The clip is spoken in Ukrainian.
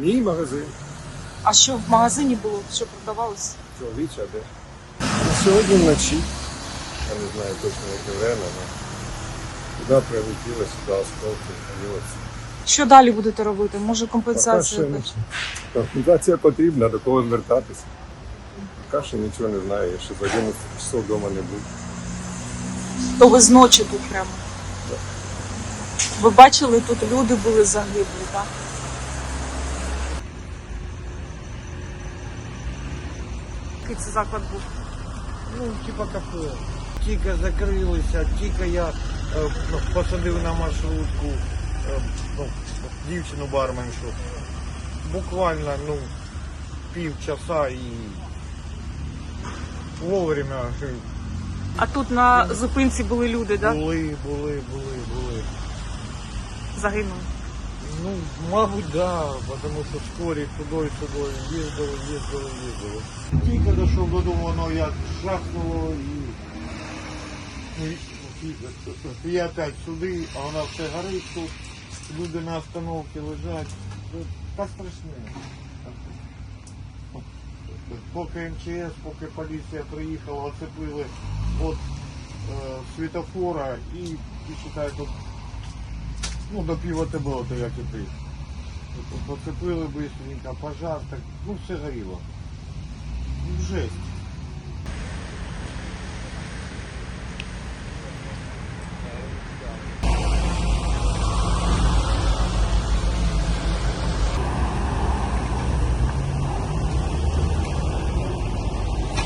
Мій магазин. А що в магазині було? Що продавалося? Чоловіча, де? Ну, сьогодні вночі. Я не знаю точно яке время, але туди прилетіло, сюди осколки, полілося. Що далі будете робити? Може Поки компенсація? що якась? Компенсація потрібна, до кого звертатися. Поки що нічого не знаю, я ще за 11 часов вдома не був. То ви зночі тут прямо. Ви бачили, тут люди були загиблі, так? Який це заклад був? Ну, типа кафе. Тільки закрилися, тільки я е, ну, посадив на маршрутку е, ну, дівчину барменшу. Буквально ну, півчаса і вовремя А тут на зупинці були люди, так? були, були, були, були. Загинули. Ну, мабуть, да, тому що скорі туди сюди їздили, їздили, їздили. Тільки дійшов додому, воно як жахнуло і, і, опять сюди, а вона все горить тут, люди на остановці лежать. Та страшне. Поки МЧС, поки поліція приїхала, оцепили від е, світофора і, і считай, тут ну, до пів було, то як і ти. Поцепили быстренько, пожар, так, ну все горіло. Жесть.